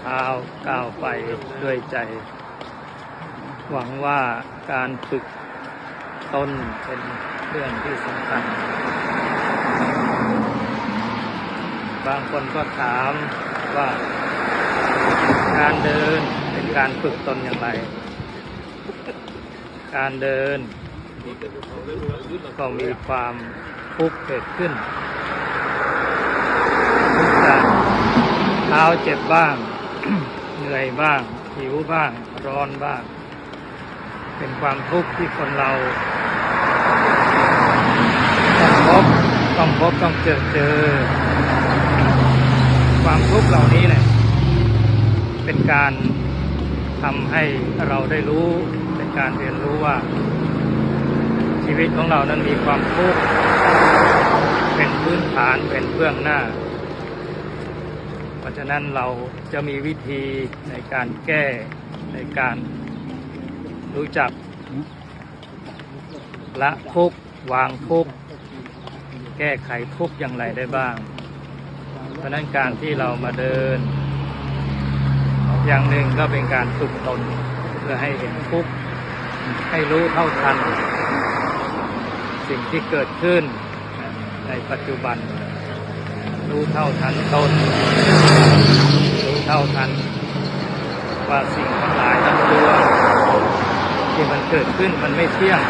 เท้าก้าวไปด้วยใจ หวังว่าการฝึกตนเป็นเรื่องที่สำคัญ บางคนก็ถามว่าการเดินเป็นการฝึกตนอย่างไร การเดินก็มีความทุกข์เกิดขึ้นทุกอย่างเท้าเจ็บบ้าง เหนื่อยบ้าง หิวบ้าง ร้อนบ้าง เป็นความทุกข์ที่คนเรา ต้องพบต้องพบต้องเจอเจอ ความทุกข์เหล่านี้เนี่ยเป็นการทำให้เราได้รู้เป็นการเรียนรู้ว่า ชีวิตของเรานั้นมีความทุกข์เป็นพื้นฐานเป็นเบื้องหน้าเพราะฉะนั้นเราจะมีวิธีในการแก้ในการรู้จักละทุกวางทุกแก้ไขทุกอย่างไรได้บ้าง เพราะนั้นการที่เรามาเดิน อย่างหนึ่งก็เป็นการฝึกตนเพื่อให้เห็นทุกให้รู้เท่าทัน สิ่งที่เกิดขึ้นในปัจจุบัน รู้เท่าทันตนรู้เท่าทัน ว่าสิ่งทั้งหลายทั้งปวงที่มันเกิดขึ้นมันไม่เที่ยง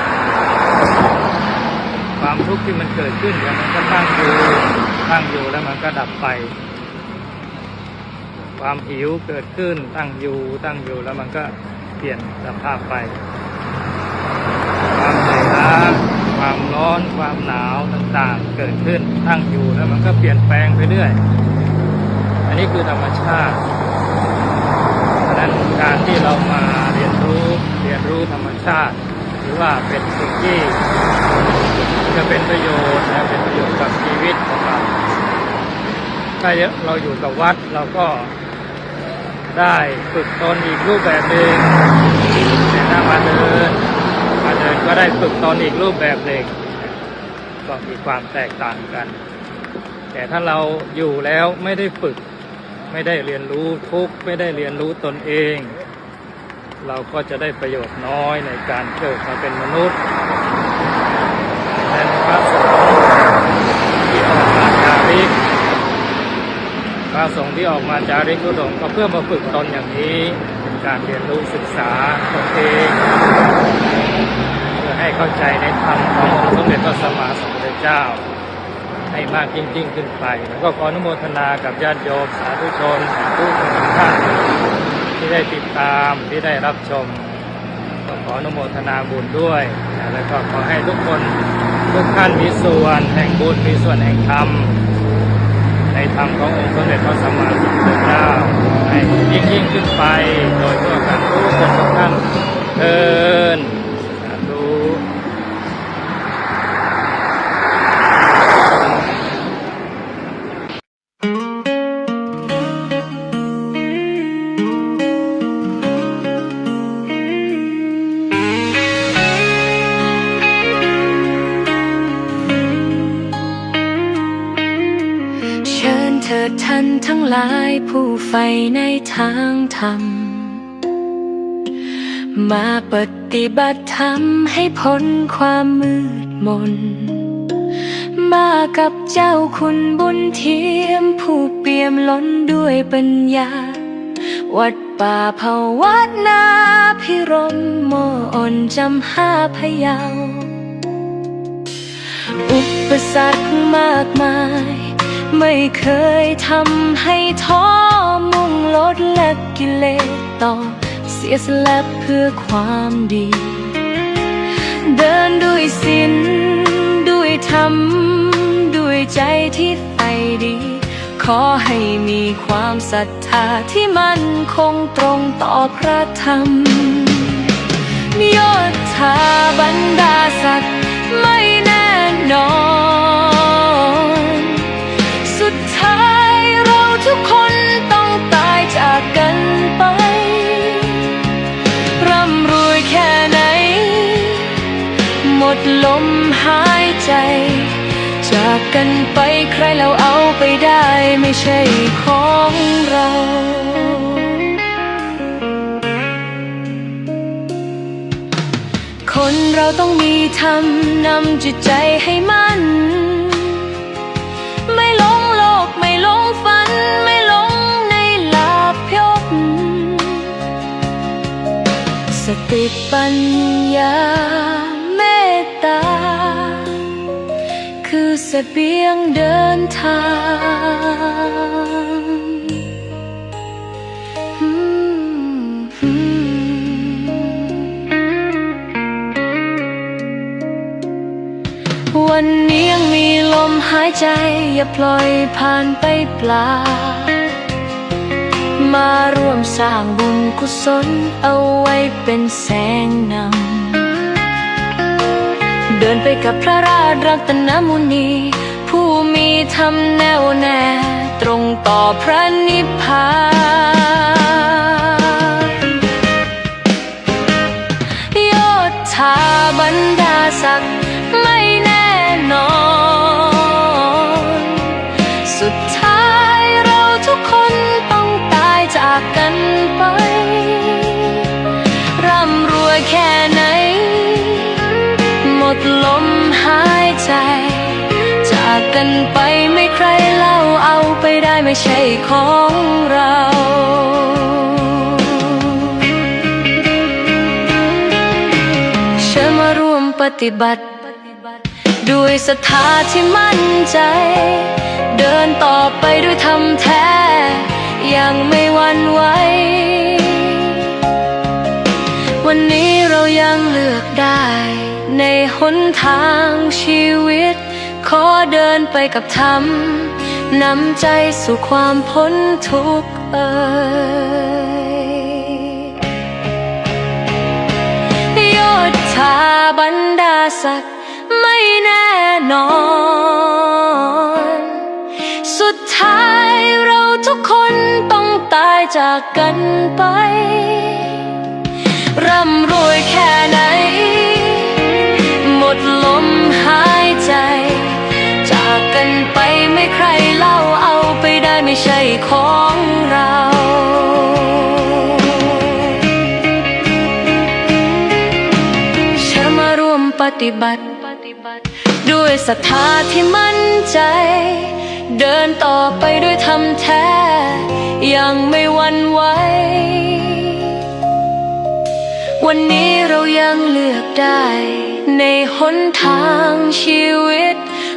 ความทุกข์ที่มันเกิดขึ้นเดี๋ยวมันก็ตั้งอยู่ตั้งอยู่แล้วมันก็ดับไป ความหิวเกิดขึ้นตั้งอยู่ตั้งอยู่แล้วมันก็เปลี่ยนสภาพไป ความเหนื่อยล้า อนความหนาวต่างๆ เกิดขึ้นตั้งอยู่แล้วมันก็เปลี่ยนแปลงไปเรื่อย อันนี้คือธรรมชาติฉะนั้นการที่เรามาเรียนรู้เรียนรู้ธรรมชาติ หรือว่าเป็นสิ่งที่จะเป็นประโยชน์นะเป็นประโยชน์กับชีวิตของเราถ้าเราอยู่กับวัดเราก็ได้ฝึกตนอีกรูปแบบหนึ่งแต่ถ้ามาเดินมาเดินก็ได้ฝึกตนอีกรูปแบบหนึ่ง ก็มีความแตกต่างกัน แต่ถ้าเราอยู่แล้วไม่ได้ฝึก ไม่ได้เรียนรู้ทุกไม่ได้เรียนรู้ตนเอง เราก็จะได้ประโยชน์น้อยในการเกิดมาเป็นมนุษย์แต่พระสงฆ์ที่ออกมาจาริกพระสงฆ์ที่ออกมาจาริกทุดงก็เพื่อมาฝึกตนอย่างนี้เป็นการเรียนรู้ศึกษาตนเองเพื่อ ให้เข้าใจในธรรมขององค์สมเด็จพระสัมมาสัมพุทธเจ้า ให้มากยิ่งยิ่งขึ้นไป แล้วก็ขออนุโมทนากับญาติโยมสาธุชนทุกท่านที่ได้ติดตามที่ได้รับชมก็ขออนุโมทนาบุญด้วย แล้วก็ขอให้ทุกคนทุกท่านมีส่วนแห่งบุญมีส่วนแห่งธรรมในธรรมขององค์สมเด็จพระสัมมาสัมพุทธเจ้าให้ยิ่งยิ่งขึ้นไปโดยทั่วกันทุกคนทุกท่านเทิน ท่านทั้งหลายผู้ใฝ่ในทางธรรม มาปฏิบัติธรรมให้พ้นความมืดมน มากับเจ้าคุณบุญเทียมผู้เปี่ยมล้นด้วยปัญญา วัดป่าภาวัดนาพิรมโมอ่อนจำห้าพะเยาอุปสรรคมากมาย ไม่เคยทำให้ท้อมุ่งลดและกิเลสต่อ เสียสละเพื่อความดี เดินด้วยศีลด้วยธรรม ด้วยใจที่ใฝ่ดี ขอให้มีความศรัทธาที่มั่นคงตรงต่อพระธรรมยศธาบรรดาศักดิ์ไม่แน่นอน กันไปใครเราเอาไปได้ไม่ใช่ของเราคนเราต้องมีธรรมนำจิตใจให้มันไม่หลงโลกไม่หลงฝัน ไม่หลงในลาภยศสติปัญญา คือเสบียงเดินทางวันนี้ยังมีลมหายใจ อย่าปล่อยผ่านไปเปล่า มาร่วมสร้างบุญกุศลเอาไว้เป็นแสงนำ ดินไปกับพระราชรัตนมุนี ผู้มีธรรมแน่วแน่ ตรงต่อพระนิพพานยศถาบรรดาศักดิ์ไม่แน่นอน สุดท้ายเราทุกคนต้องตายจากกันไป ดลมหายใจ จากกันไปไม่ใครเล่าเอาไปได้ไม่ใช่ของเราเชิญมาร่วมปฏิบัติ ด้วยศรัทธาที่มั่นใจ เดินต่อไปด้วยธรรมแท้ ยังไม่หวันไหววันนี้เรายังเลือกได้ หนทางชีวิต ขอเดินไปกับธรรมนำใจสู่ความพ้นทุกข์เอ่ยยศถาบรรดาศักดิ์ไม่แน่นอน สุดท้ายเราทุกคนต้องตายจากกันไป ร่ำรวยแค่ จากกันไปไม่ใครเล่าเอาไปได้ไม่ใช่ของเราเชิญมาร่วมปฏิบัติ ด้วยศรัทธาที่มั่นใจ เดินต่อไปด้วยธรรมแท้ ยังไม่หวันไหววันนี้เรายังเลือกได้ ในหนทางชีวิต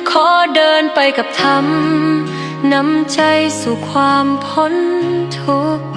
ขอเดินไปกับธรรมนำใจสู่ความพ้นทุกข์